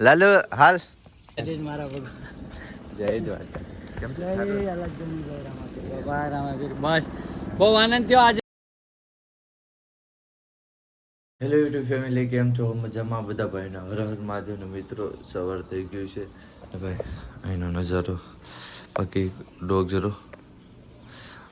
લાલુ હાલ. જ મારા ભગવાન. જય દ્વારકા. બસ બહુ આનંદ થયો આજે. હેલો યુટ્યુબ ફેમિલી કેમ છો? મજામાં? બધા ભાઈના હર હર મહાદેવના મિત્રો સવાર થઈ ગયું છે. અને ભાઈ અહીંનો નજારો. બાકી ડોગ જરો.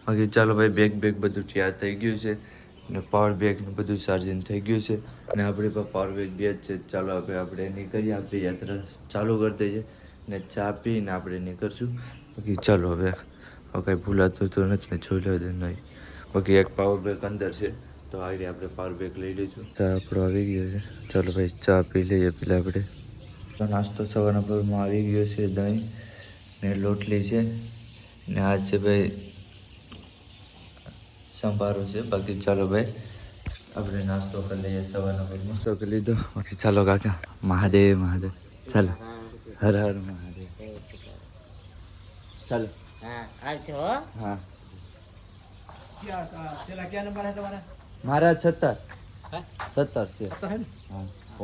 બાકી ચાલો ભાઈ બેગ બેગ બધું તૈયાર થઈ ગયું છે. ને પાવર ને બધું ચાર્જિંગ થઈ ગયું છે. અને આપણી પાસે પાવર બેગ બે જ છે. ચાલો આપણે આપણે નીકળીએ આપણી યાત્રા ચાલુ કરી દઈએ ને ચા પીને આપણે નીકળશું બાકી ચાલો હવે કાંઈ ભૂલાતું તો નથી ને જોઈ લો નહીં. બાકી એક પાવર બેગ અંદર છે, તો આગળ આપણે પાવર બેગ લઈ લઈશું. ચા આપણો આવી ગયો છે. ચાલો ભાઈ, ચા પી લઈએ પેલા આપણે. નાસ્તો સવારના પરમાં આવી ગયો છે દહીં ને લોટલી છે. ને આ છે ભાઈ સંભારો છે. બાકી ચાલો ભાઈ આપણે નાસ્તો કરી લઈએ સવારના ભાઈ નાસ્તો કરી લીધો. બાકી ચાલો કાકા. મહાદેવ મહાદેવ. ચાલો. હર હર મહાદેવ. ચાલો. હા મારા છત્તર. સત્તર છે. હું ના? ને?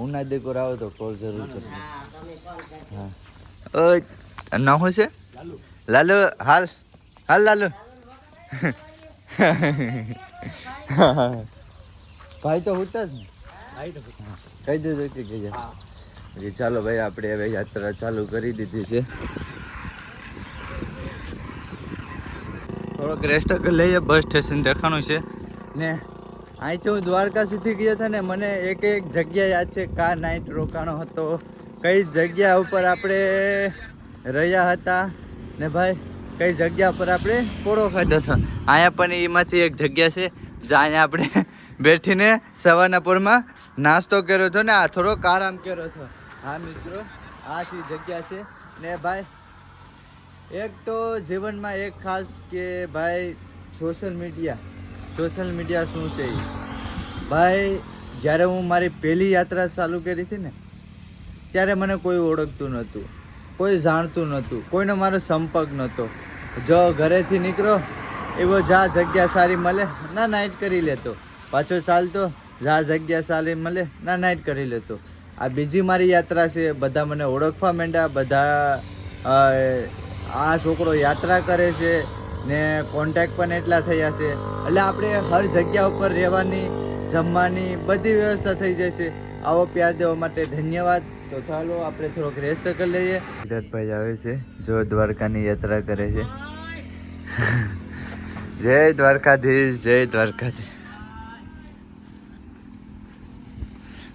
ઉના દેકોર આવો તો કોલ જરૂર છે હા ઓય નામ છે લાલુ. લાલુ હાલ. હાલ લાલુ. ભાઈ તો હોતા જ ને? કહી દેજો કે કહી ચાલો ભાઈ આપણે હવે યાત્રા ચાલુ કરી દીધી છે. થોડોક રેસ્ટ લઈએ બસ સ્ટેશન દેખાણું છે. ને અહીંથી હું દ્વારકા સુધી ગયો હતો ને મને એક એક જગ્યા યાદ છે. કા નાઇટ રોકાણો હતો. કઈ જગ્યા ઉપર આપણે રહ્યા હતા. ને ભાઈ કઈ જગ્યા પર આપણે પોરો ખાધો હતો અહીંયા પણ એમાંથી એક જગ્યા છે, જ્યાં અહીંયા આપણે બેઠીને સવારના પોરમાં નાસ્તો કર્યો હતો ને આ થોડોક આરામ કર્યો હતો. હા, મિત્રો, આ છે જગ્યા છે. ને ભાઈ, એક તો જીવનમાં એક ખાસ કે ભાઈ સોશિયલ મીડિયા સોશિયલ મીડિયા શું છે એ ભાઈ, જ્યારે હું મારી પહેલી યાત્રા ચાલુ કરી હતી ને, ત્યારે મને કોઈ ઓળખતું નહોતું. કોઈ જાણતું નહોતું, કોઈનો મારો સંપર્ક નહોતો. જો ઘરેથી નીકળો, એવો જા જગ્યા સારી મળે, ના નાઇટ કરી લેતો. પાછો ચાલતો, જા જગ્યા સારી મળે, ના નાઇટ કરી લેતો. આ બીજી મારી યાત્રા છે, બધા મને ઓળખવા માંડ્યા, બધા આ છોકરો યાત્રા કરે છે, ને કોન્ટેક્ટ પણ એટલા થયા છે. એટલે આપણે હર જગ્યા ઉપર રહેવાની, જમવાની બધી વ્યવસ્થા થઈ જશે આવો પ્યાર દેવા માટે ધન્યવાદ. તો ચાલો આપણે થોડોક રેસ્ટ કરી લઈએ. વિરાટભાઈ આવે છે. જો દ્વારકાની યાત્રા કરે છે. જય દ્વારકાધીશ જય દ્વારકાધીશ.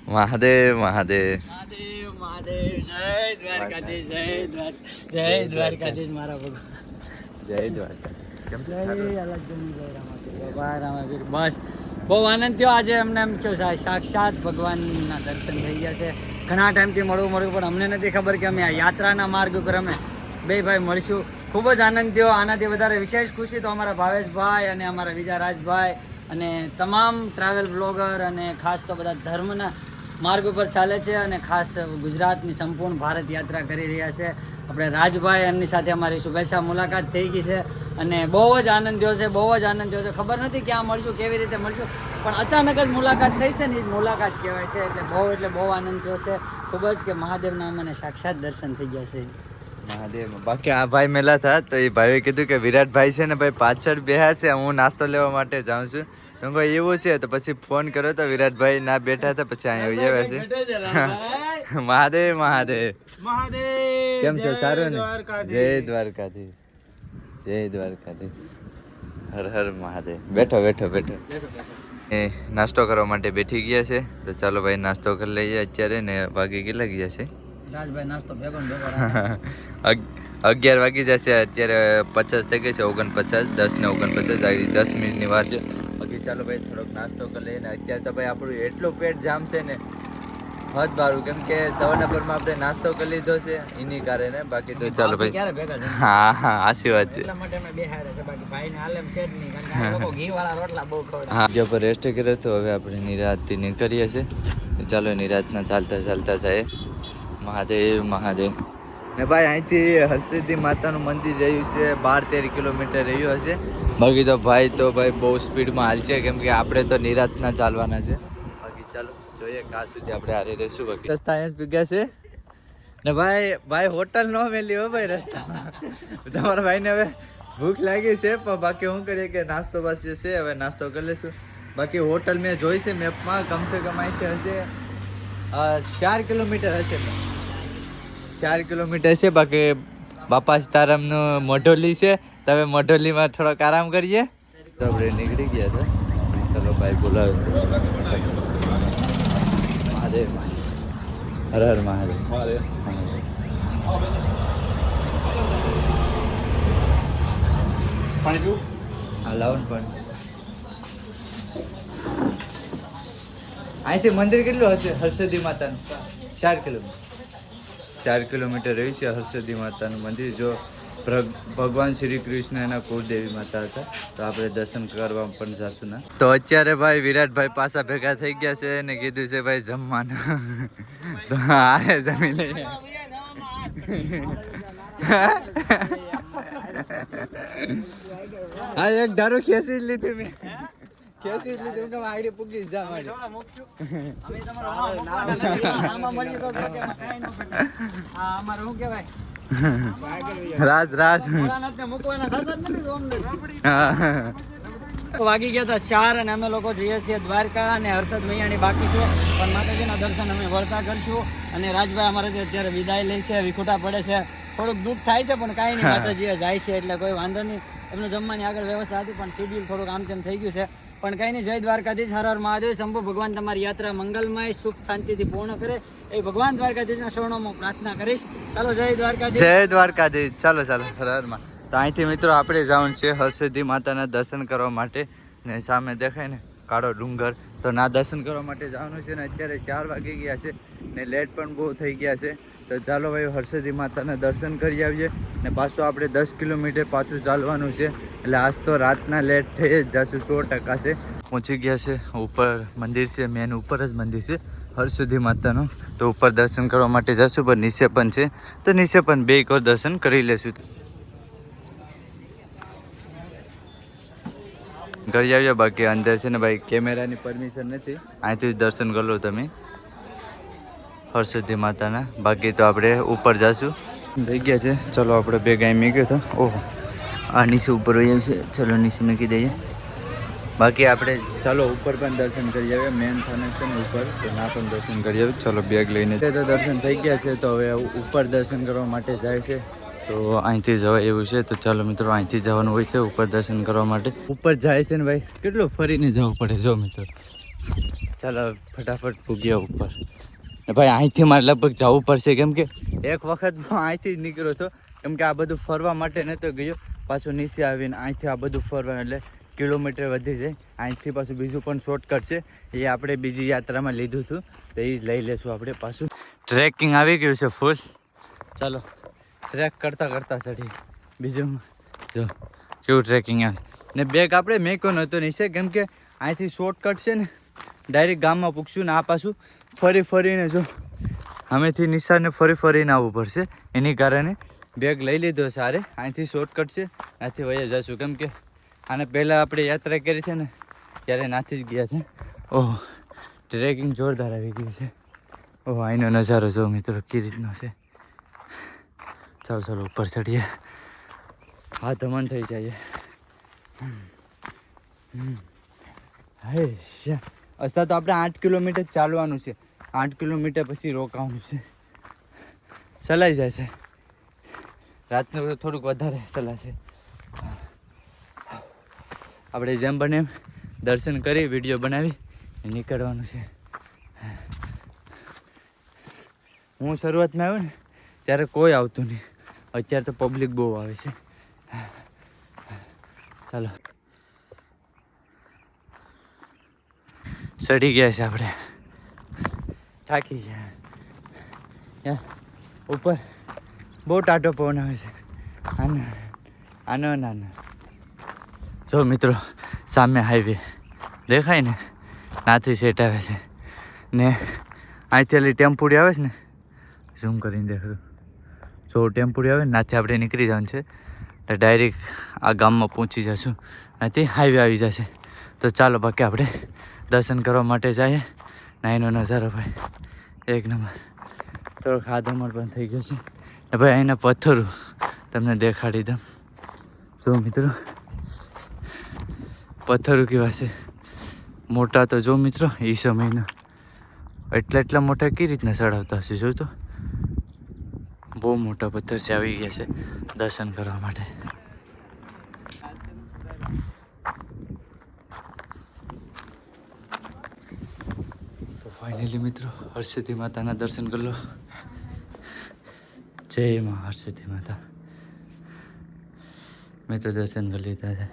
મહાદેવ મહાદેવ. મહાદેવ મહાદેવ જય દ્વારકાધીશ જય જય દ્વારકાધીશ મારા ભગવાન. જય દ્વારકા. બસ. બહુ આનંદ થયો. આજે અમને એમ કહ્યું છે સાક્ષાત ભગવાનના દર્શન થઈ ગયા છે. ઘણા ટાઈમથી મળવું મળ્યું, પણ અમને નથી ખબર કે અમે આ યાત્રાના માર્ગ ઉપર અમે બે ભાઈ મળશું. ખૂબ જ આનંદ થયો. આનાથી વધારે વિશેષ ખુશી તો અમારા ભાવેશભાઈ અને અમારા બીજા રાજભાઈ અને તમામ ટ્રાવેલ બ્લોગર અને ખાસ તો બધા ધર્મના માર્ગ ઉપર ચાલે છે અને ખાસ ગુજરાતની સંપૂર્ણ ભારત યાત્રા કરી રહ્યા છે. આપણે રાજભાઈ એમની સાથે અમારી શુભેચ્છા મુલાકાત થઈ ગઈ છે અને બહુ જ આનંદ થયો છે, બહુ જ આનંદ થયો છે. ખબર નથી ક્યાં મળશું, કેવી રીતે મળશું, પણ અચાનક જ મુલાકાત થઈ છે ને એ મુલાકાત કહેવાય છે. એટલે બહુ એટલે બહુ આનંદ થયો છે. ખૂબ જ કે મહાદેવના મને સાક્ષાત દર્શન થઈ ગયા છે. મહાદેવ. બાકી આ ભાઈ મેલા હતા તો એ ભાઈએ કીધું કે વિરાટભાઈ છે ને ભાઈ પાછળ બેહ્યા છે હું નાસ્તો લેવા માટે જાઉં છું. તો કોઈ એવું છે? તો પછી ફોન કર્યો તો વિરાટભાઈ ના બેઠા હતા પછી અહીંયા જવા છે. મહાદેવ મહાદેવ. મહાદેવ. કેમ છે? સારું ને? જય દ્વારકાધી જય દ્વારકાધી હર હર મહાદેવ. બેઠો બેઠો બેઠો. એ નાસ્તો કરવા માટે બેઠી ગયા છે. તો ચાલો ભાઈ નાસ્તો કરી લઈએ અત્યારે ને વાગે કેટલા ગયા છે? રાજભાઈ નાસ્તો ભેગો અગિયાર વાગી જશે અત્યારે પચાસ થઈ ગઈ છે ઓગણપચાસ દસ ને ઓગણપચાસ આવી દસ મિનિટની વાર છે. બાકી ચાલો ભાઈ થોડોક નાસ્તો કરી લઈએ ને. અત્યારે તો ભાઈ આપણું એટલું પેટ જામ છે ને હદ બારું. કેમ કે સવારના પરમાં આપણે નાસ્તો કરી લીધો છે એની કારણે. બાકી તો ચાલો ભાઈ. હા હા આશી વાત છે. એટલા માટે અમે હારે છે. બાકી ભાઈને હાલેમ છે જ નહીં કારણ કે લોકો ઘી વાળા રોટલા બહુ ખવડાવે. હા જો પર રેસ્ટ કર્યો તો હવે આપણે નિરાતથી નીકળીએ છીએ. ચાલો નિરાતના ચાલતા ચાલતા જાય મહાદેવ મહાદેવ. ને ભાઈ અહીંથી હરસિદ્ધિ માતાનું મંદિર રહ્યું છે બાર તેર કિલોમીટર રહ્યું હશે. બાકી તો ભાઈ તો ભાઈ બહુ સ્પીડમાં હાલશે કેમ કે આપણે તો નિરાતના ચાલવાના છે. બાકી ચાલો જોઈએ કાં સુધી આપણે હારી રહીશું બાકી. રસ્તા અહીંયા જ છે. ને ભાઈ ભાઈ હોટલ નો મેલી હો ભાઈ રસ્તામાં. તમારા ભાઈને હવે ભૂખ લાગી છે પણ બાકી શું કરીએ કે નાસ્તો બસ છે હવે નાસ્તો કરી લઈશું. બાકી હોટલ મેં જોઈ છે મેપમાં કમસે કમ અહીંથી હશે ચાર કિલોમીટર હશે ચાર કિલોમીટર છે બાકી બાપા સીતારામનું મોઢોલી છે. તમે મઢોલીમાં થોડોક આરામ કરીએ. તો આપણે નીકળી ગયા હતા ચલો ભાઈ બોલાવે છે. મહાદેવ. હર હર મહાદેવ. હા લાવન પણ. અહીંથી મંદિર કેટલું હશે? હર્ષદી માતાનું. ચાર કિલોમીટર. ચાર કિલોમીટર રહ્યું છે હર્ષદી માતાનું મંદિર. જો ભગવાન શ્રી કૃષ્ણ એના કુળદેવી માતા હતા, તો આપણે દર્શન કરવા પણ જાશું ના. તો અત્યારે ભાઈ વિરાટભાઈ પાસા ભેગા થઈ ગયા છે અને કીધું છે ભાઈ જમવાનું. તો આરે જમી લઈએ. હા, એક ધારો ખેંચી જ લીધું મેં. ખેંચી જ લીધું આઈડી પૂકી જા મારી રાજ રાજ. વાગી ગયા હતા ચાર અને અમે લોકો જઈએ છીએ દ્વારકા અને હર્ષદ મૈયાની બાકી છે. પણ માતાજીના દર્શન અમે વળતા કરશું અને રાજભાઈ અમારે અત્યારે વિદાય લે છે વિખુટા પડે છે થોડુંક દુઃખ થાય છે પણ કાંઈ નહીં. માતાજીએ જાય છે એટલે કોઈ વાંધો નહીં. એમનું જમવાની આગળ વ્યવસ્થા હતી પણ શેડ્યુલ થોડુંક આમ તેમ થઈ ગયું છે. પણ કાંઈ નહીં જય દ્વારકાધીશ હર હર મહાદેવ. શંભુ ભગવાન તમારી યાત્રા મંગલમય સુખ શાંતિથી પૂર્ણ કરે. એ ભગવાન દ્વારકાધીશના શરણોમાં પ્રાર્થના કરીશ. ચાલો જય દ્વારકાધીશ. જય દ્વારકાધીશ. ચાલો ચાલો હરમાં તો અહીંથી મિત્રો આપણે જવાનું છે હરસિદ્ધિ માતાના દર્શન કરવા માટે. ને સામે દેખાય ને કાળો ડુંગર. તો ના દર્શન કરવા માટે જવાનું છે ને અત્યારે ચાર વાગી ગયા છે ને લેટ પણ બહુ થઈ ગયા છે. તો ચાલો ભાઈ હર્ષદી માતાના દર્શન કરી આવીએ ને પાછું આપણે દસ કિલોમીટર પાછું ચાલવાનું છે. એટલે આજ તો રાતના લેટ થઈ જ જશું સો ટકા છે. પહોંચી ગયા છે, ઉપર મંદિર છે મેન ઉપર જ મંદિર છે, હર્ષદી માતાનું. તો ઉપર દર્શન કરવા માટે જશું, પણ નીચે પણ છે. તો નીચે પણ બે એક દર્શન કરી લેશું. કરી આવ્યા બાકી અંદર છે ને ભાઈ, કેમેરાની પરમિશન નથી. અહીંથી જ દર્શન કરી તમે. હર્ષદી માતાના. બાકી તો આપણે ઉપર જશું. થઈ ગયા છે. ચલો આપણે બે ગાય મૂક્યો તો. ઓહો. આ નીચે ઉપર હોય છે. ચલો નીચે મૂકી દઈએ. બાકી આપણે ચાલો ઉપર પણ દર્શન કરી આવીએ. મેન થાને છે ને ઉપર. તો ના પણ દર્શન કરી આવીએ. ચલો બેગ લઈને. તે તો દર્શન થઈ ગયા છે. તો હવે ઉપર દર્શન કરવા માટે જાય છે. તો અહીંથી જવાય એવું છે. તો ચાલો મિત્રો, અહીંથી જવાનું હોય છે ઉપર દર્શન કરવા માટે. ઉપર જાય છે ને ભાઈ. કેટલું ફરીને જવું પડે જો મિત્રો. ચાલો ફટાફટ પૂગ્યા ઉપર. ભાઈ અહીંથી મારે લગભગ જવું પડશે કેમ કે એક વખત હું અહીંથી જ નીકળ્યો હતો. કેમ કે આ બધું ફરવા માટે નહોતો ગયો. પાછું નીચે આવીને અહીંથી આ બધું ફરવા એટલે કિલોમીટર વધી જાય. અહીંથી પાછું બીજું પણ શોર્ટકટ છે. એ આપણે બીજી યાત્રામાં લીધું હતું. તો એ જ લઈ લેશું આપણે પાછું. ટ્રેકિંગ આવી ગયું છે ફૂલ ચાલો ટ્રેક કરતાં કરતાં ચડી બીજું જો કેવું ટ્રેકિંગ આવે ને બેગ આપણે મેકો નહોતો નીચે. કેમ કે અહીંથી શોર્ટકટ છે ને ડાયરેક્ટ ગામમાં પૂછશું ને આ પાછું ફરી ફરીને જો અમેથી નિશાને ફરી ફરીને આવવું પડશે. એની કારણે બેગ લઈ લીધો સારે. અહીંથી શોર્ટકટ છે. ત્યાંથી વયા જશું. કેમ કે આને પહેલાં આપણે યાત્રા કરી છે ને, ત્યારે નાથી જ ગયા છે. ઓહ ટ્રેકિંગ જોરદાર આવી ગયું છે. ઓહ અહીંનો નજારો જો મિત્રો કઈ રીતનો છે. ચાલો ચાલો, ઉપર ચડીએ હા, ધમન થઈ જાય. હે, શ્યા. અત્યારે તો આપણે આઠ કિલોમીટર ચાલવાનું છે. આઠ કિલોમીટર પછી રોકાવાનું છે. ચલાઈ જાય છે. રાતનું થોડુંક વધારે ચલાશે આપણે જેમ બને એમ દર્શન કરી, વીડિયો બનાવી નીકળવાનું છે. હું શરૂઆતમાં આવ્યો ને, ત્યારે કોઈ આવતું નહીં. અત્યારે તો પબ્લિક બહુ આવે છે. ચાલો. ચડી ગયા છે આપણે. થાકી ગયા. ઉપર બહુ ટાટો પવન આવે છે. આનો આનો નાનો જો મિત્રો સામે હાઈવે દેખાય ને? નાથી સેટ આવે છે. ને અહીંથી ઓલી ટેમ્પુડી આવે છે ને? ઝૂમ કરીને દેખાડું. જો ટેમ્પુડી આવે ને નાથી આપણે નીકળી જવાનું છે. એટલે ડાયરેક્ટ આ ગામમાં પહોંચી જશું. ત્યાંથી હાઈવે આવી જશે. તો ચાલો બાકી આપણે દર્શન કરવા માટે જઈએ નાઈનો નજારો ભાઈ. એક નંબર. થોડો ખાધમણ પણ થઈ ગયો છે. ને ભાઈ અહીંના પથ્થરો તમને દેખાડી દઉં. જો મિત્રો, પથ્થરો કેવા છે? મોટા તો જો મિત્રો, એ સમયના. એટલા એટલા મોટા કઈ રીતના ચડાવતા હશે જો તો? બહુ મોટા પથ્થર છે, આવી ગયા છે દર્શન કરવા માટે. ફાઇનલી મિત્રો હરસિદ્ધિ માતાના દર્શન કરી લો. જય માં હર્ષદી માતા. મેં તો દર્શન કરી લીધા છે.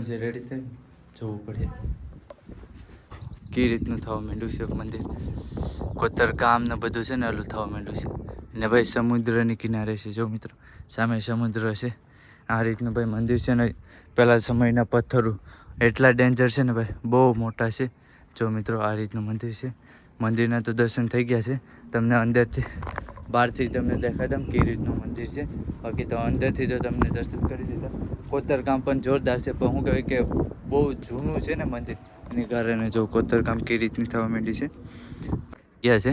કેમ છે રેડી થઈ જવું પડે. કઈ રીતનું થવા માંડ્યું છે મંદિર? કોતર કામ ને બધું છે ને ઓલું થવા માંડ્યું છે. ને ભાઈ સમુદ્રની કિનારે છે, જો મિત્રો, સામે સમુદ્ર છે. આ રીતનું ભાઈ મંદિર છે ને પહેલાં સમયના પથ્થરો. એટલા ડેન્જર છે ને ભાઈ, બહુ મોટા છે. જો મિત્રો, આ રીતનું મંદિર છે. મંદિરના તો દર્શન થઈ ગયા છે. તમને અંદરથી બહારથી તમને દેખાય દમ કઈ રીતનું મંદિર છે. બાકી તો અંદરથી તો તમને દર્શન કરી દીધા. કોતરકામ પણ જોરદાર છે, પણ હું કહેવાય કે બહુ જૂનું છે ને મંદિર, એની કારણે જો કોતરકામ કઈ રીતની થવા માંડી છે. ગયા છે?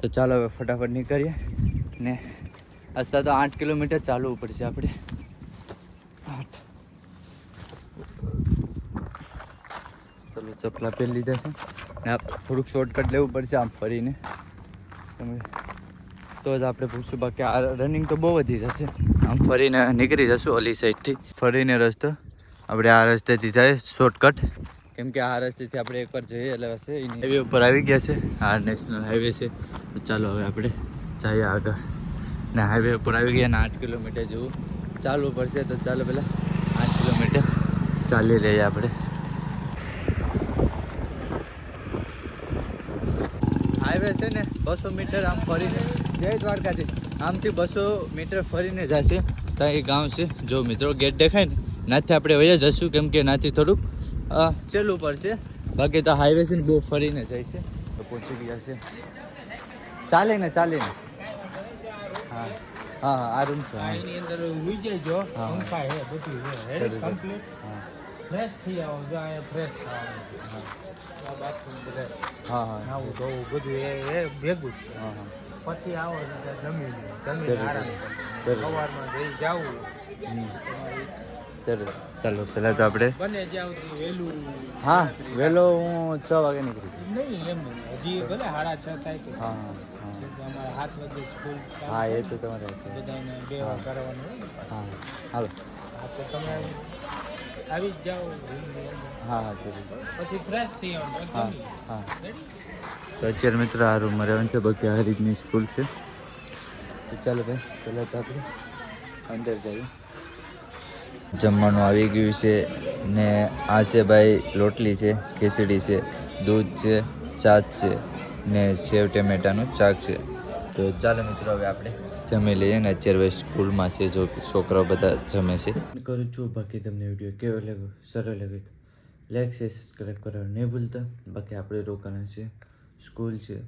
તો ચાલો હવે ફટાફટ નીકળીએ ને હસતા તો આઠ કિલોમીટર ચાલવું પડશે આપણે. આઠ. ચલો ચપલા પહેરી લીધા છે. ને આ થોડુંક શોર્ટકટ લેવું પડશે આમ ફરીને. તમે તો જ આપણે પૂછશું બાકી આ રનિંગ તો બહુ વધી જશે. આમ ફરીને નીકળી જશું ઓલી સાઈડથી ફરીને રસ્તો. આપણે આ રસ્તેથી જાય શોર્ટકટ કેમ કે આ રસ્તેથી આપણે એકવાર જઈએ એટલે હશે હાઈવે ઉપર આવી ગયા છે. આ નેશનલ હાઈવે છે. તો ચાલો હવે આપણે જઈએ આગળ. ને હાઈવે ઉપર આવી ગયા ને આઠ કિલોમીટર જેવું. ચાલવું પડશે તો ચાલો પહેલાં આઠ કિલોમીટર ચાલી રહીએ આપણે. હાઈવે છે ને બસો મીટર આમ ફરીને. જય દ્વારકાથી આમથી બસો મીટર ફરીને જશે. ત્યાં એ ગામ છે જો મિત્રો ગેટ દેખાય ને નાથી આપણે વયા જશું કેમ કે નાથી થોડુંક સહેલું પડશે. બાકી તો હાઈવે છે ને બહુ ફરીને જાય છે. તો પહોંચી ગયા છે. ચાલે ને ચાલે ને. હા હા હા આ રૂમ છે હા. એની અંદર ઉઈ જજો હા. પંખા હે બધું હે. કમ્પ્લીટ હા. ફ્રેશ થઈ આવો જો અહીંયા ફ્રેશ થવાનું આ બાથરૂમ બધા. હા હા. નાવું ધોવું બધું એ ભેગું છે. હા હા. પછી આવો જમીન સવારમાં જઈ જાવું હમ. ચાલો પહેલાં તો આપણે બને વહેલું હા વહેલો હું છ વાગે નીકળી નહીં એમ. હજી ભલે સાડા છ થાય તો. હા અમારે વાગે સ્કૂલ હા એ તો તમારે. બધાને બે હા. વાર કરવાનું. હા હાલો. હા તો તમે આવી જ જાઓ. હા હા જરૂર. પછી ફ્રેશ થઈ હા હા. તો અત્યારે મિત્રો આ રૂમમાં રહેવાનું છે બાકી આ રીતની સ્કૂલ છે. તો ચાલો ભાઈ પહેલાં તો આપણે અંદર જઈએ. જમવાનું આવી ગયું છે ને આ છે ભાઈ રોટલી છે ખીચડી છે દૂધ છે ચાટ છે ને સેવ ટમેટાનું ચાક છે. તો ચાલો મિત્રો હવે આપણે જમી લઈએ અને અત્યારે ભાઈ સ્કૂલમાં છે જો છોકરાઓ બધા જમે છે. કરું છું, બાકી તમને વીડિયો કેવો લાગ્યો? સરળ લાગ્યો લાઈક છે સબસ્ક્રાઈબ કરવા નહીં ભૂલતા. બાકી આપણે રોકાણા છે સ્કૂલ છે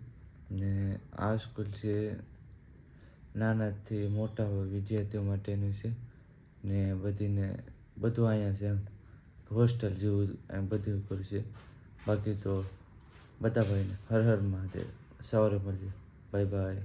ને આ સ્કૂલ છે નાનાથી મોટા વિદ્યાર્થીઓ માટેનું છે ને બધીને બધું અહીંયા છે એમ. હોસ્ટેલ જેવું એમ બધું કર્યું છે. બાકી તો બધા ભાઈને હર હર મહાદેવ. સવારે મળીએ. Bye bye.